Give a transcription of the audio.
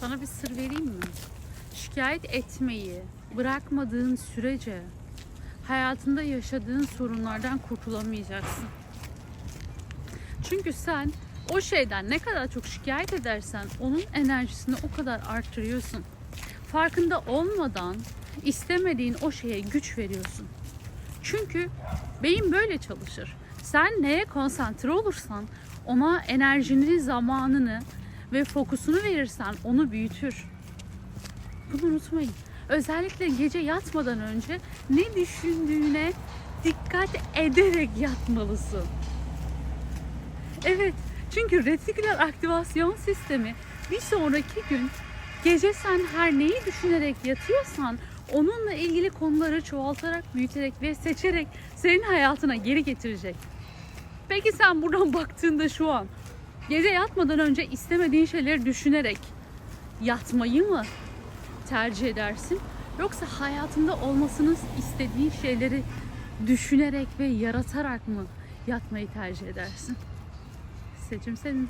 Sana bir sır vereyim mi? Şikayet etmeyi bırakmadığın sürece hayatında yaşadığın sorunlardan kurtulamayacaksın. Çünkü sen o şeyden ne kadar çok şikayet edersen onun enerjisini o kadar arttırıyorsun. Farkında olmadan istemediğin o şeye güç veriyorsun. Çünkü beyin böyle çalışır. Sen neye konsantre olursan ona enerjini, zamanını ve fokusunu verirsen onu büyütür. Bunu unutmayın. Özellikle gece yatmadan önce ne düşündüğüne dikkat ederek yatmalısın. Evet, çünkü retiküler aktivasyon sistemi bir sonraki gün gece sen her neyi düşünerek yatıyorsan onunla ilgili konuları çoğaltarak, büyüterek ve seçerek senin hayatına geri getirecek. Peki sen buradan baktığında şu an gece yatmadan önce istemediğin şeyleri düşünerek yatmayı mı tercih edersin? Yoksa hayatında olmasını istediğin şeyleri düşünerek ve yaratarak mı yatmayı tercih edersin? Seçim senin.